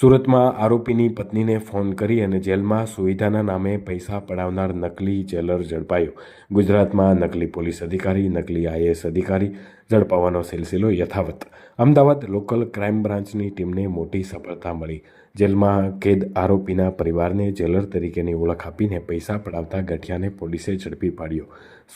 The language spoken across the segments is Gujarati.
સુરતમાં આરોપીની પત્નીને ફોન કરી અને જેલમાં સુવિધાના નામે પૈસા પડાવનાર નકલી જેલર ઝડપાયો. ગુજરાતમાં નકલી પોલીસ અધિકારી, નકલી આઈએએસ અધિકારી ઝડપાવવાનો સિલસિલો યથાવત. અમદાવાદ લોકલ ક્રાઇમ બ્રાન્ચની ટીમને મોટી સફળતા મળી. જેલમાં કેદ આરોપીના પરિવારને જેલર તરીકેની ઓળખ આપીને પૈસા પડાવતા ગઠિયાને પોલીસે ઝડપી પાડ્યો.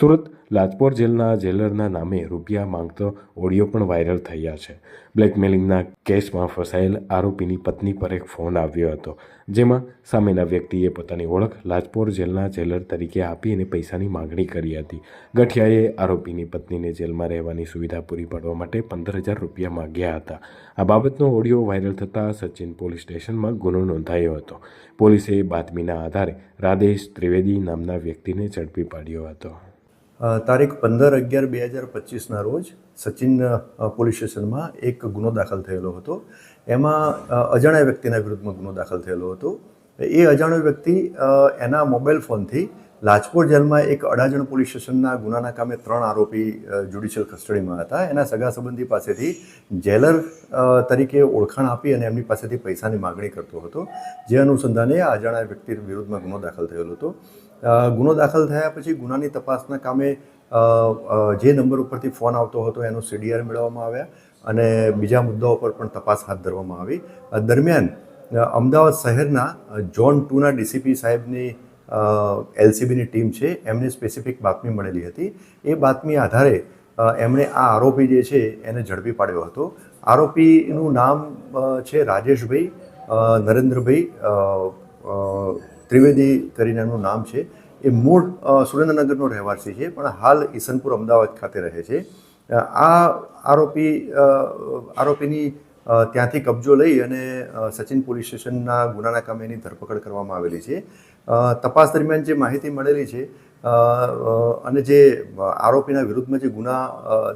સુરત લાજપોર જેલના જેલરના નામે રૂપિયા માંગતો ઓડિયો પણ વાયરલ થયા છે. બ્લેકમેલિંગના કેસમાં ફસાયેલ આરોપીની પત્ની પર એક ફોન આવ્યો હતો, જેમાં સામેના વ્યક્તિએ પોતાની ઓળખ લાજપોર જેલના જેલર તરીકે આપી અને પૈસાની માંગણી કરી હતી. ગઠિયાએ આરોપીની પત્નીને જેલમાં રહેવાની સુવિધા પૂરી પાડવા માટે પંદર હજાર રૂપિયા માંગ્યા હતા. આ બાબતનો ઓડિયો વાયરલ થતાં સચિન પોલીસ સ્ટેશનમાં ગુનો નોંધાયો હતો. પોલીસે બાતમીના આધારે રાધેશ ત્રિવેદી નામના વ્યક્તિને ઝડપી પાડ્યો હતો. તારીખ પંદર અગિયાર બે હજાર પચીસના રોજ સચિન પોલીસ સ્ટેશનમાં એક ગુનો દાખલ થયેલો હતો. એમાં અજાણ્યા વ્યક્તિના વિરુદ્ધમાં ગુનો દાખલ થયેલો હતો. એ અજાણ્યો વ્યક્તિ એના મોબાઈલ ફોનથી લાજપોર જેલમાં એક અડાજણ પોલીસ સ્ટેશનના ગુનાના કામે ત્રણ આરોપી જ્યુડિશિયલ કસ્ટડીમાં હતા. એના સગા સંબંધી પાસેથી જેલર તરીકે ઓળખાણ આપી અને એમની પાસેથી પૈસાની માગણી કરતો હતો. જે અનુસંધાને આ અજાણ્યા વ્યક્તિ વિરુદ્ધમાં ગુનો દાખલ થયેલો હતો. ગુનો દાખલ થયા પછી ગુનાની તપાસના કામે જે નંબર ઉપરથી ફોન આવતો હતો એનો સીડીઆર મેળવવામાં આવ્યા અને બીજા મુદ્દાઓ પર પણ તપાસ હાથ ધરવામાં આવી. દરમિયાન અમદાવાદ શહેરના જોન ટુના ડીસીપી સાહેબની એલસીબીની ટીમ છે, એમને સ્પેસિફિક બાતમી મળેલી હતી. એ બાતમી આધારે એમણે આ આરોપી જે છે, એને ઝડપી પાડ્યો હતો. આરોપીનું નામ છે રાજેશભાઈ નરેન્દ્રભાઈ ત્રિવેદી કરીને એમનું નામ છે. એ મૂળ સુરેન્દ્રનગરનો રહેવાસી છે, પણ હાલ ઈસનપુર અમદાવાદ ખાતે રહે છે. આ આરોપી આરોપીની ત્યાંથી કબજો લઈ અને સચિન પોલીસ સ્ટેશનના ગુનાના કામે એની ધરપકડ કરવામાં આવેલી છે. તપાસ દરમિયાન જે માહિતી મળેલી છે અને જે આરોપીના વિરુદ્ધમાં જે ગુના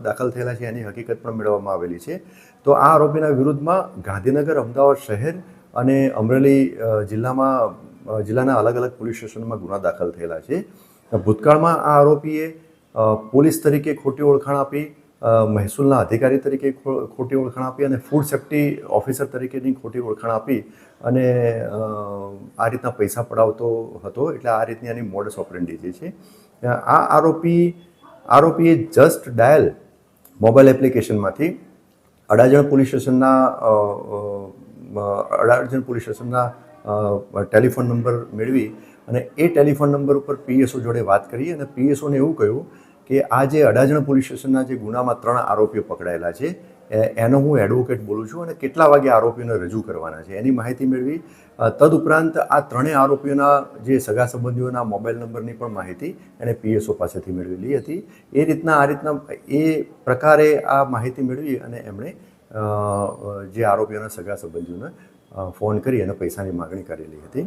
દાખલ થયેલા છે એની હકીકત પણ મેળવવામાં આવેલી છે. તો આ આરોપીના વિરુદ્ધમાં ગાંધીનગર, અમદાવાદ શહેર અને અમરેલી જિલ્લામાં જિલ્લાના અલગ અલગ પોલીસ સ્ટેશનમાં ગુના દાખલ થયેલા છે. ભૂતકાળમાં આ આરોપીએ પોલીસ તરીકે ખોટી ઓળખાણ આપી મહેસૂલના અધિકારી તરીકે ખોટી ઓળખાણ આપી અને ફૂડ સેફ્ટી ઓફિસર તરીકેની ખોટી ઓળખાણ આપી અને આ રીતના પૈસા પડાવતો હતો એટલે આ રીતની આની મોડસ ઓપરેન્ડી જે છે. આ આરોપી, આરોપીએ જસ્ટ ડાયલ મોબાઈલ એપ્લિકેશનમાંથી અડાજણ પોલીસ સ્ટેશનના અડાજણ પોલીસ સ્ટેશનના ટેલિફોન નંબર મેળવી અને એ ટેલિફોન નંબર ઉપર પીએસઓ જોડે વાત કરી અને પીએસઓને એવું કહ્યું કે આ જે અડાજણ પોલીસ સ્ટેશનના જે ગુનામાં ત્રણ આરોપીઓ પકડાયેલા છે એનો હું એડવોકેટ બોલું છું અને કેટલા વાગે આરોપીઓને રજૂ કરવાના છે. એની માહિતી મેળવી તદુપરાંત આ ત્રણેય આરોપીઓના જે સગા સંબંધીઓના મોબાઈલ નંબરની પણ માહિતી એણે પીએસઓ પાસેથી મેળવેલી હતી. એ રીતના, આ રીતના એ પ્રકારે આ માહિતી મેળવી અને એમણે જે આરોપીઓના સગા સંબંધીઓને ફોન કરી અને પૈસાની માગણી કરેલી હતી.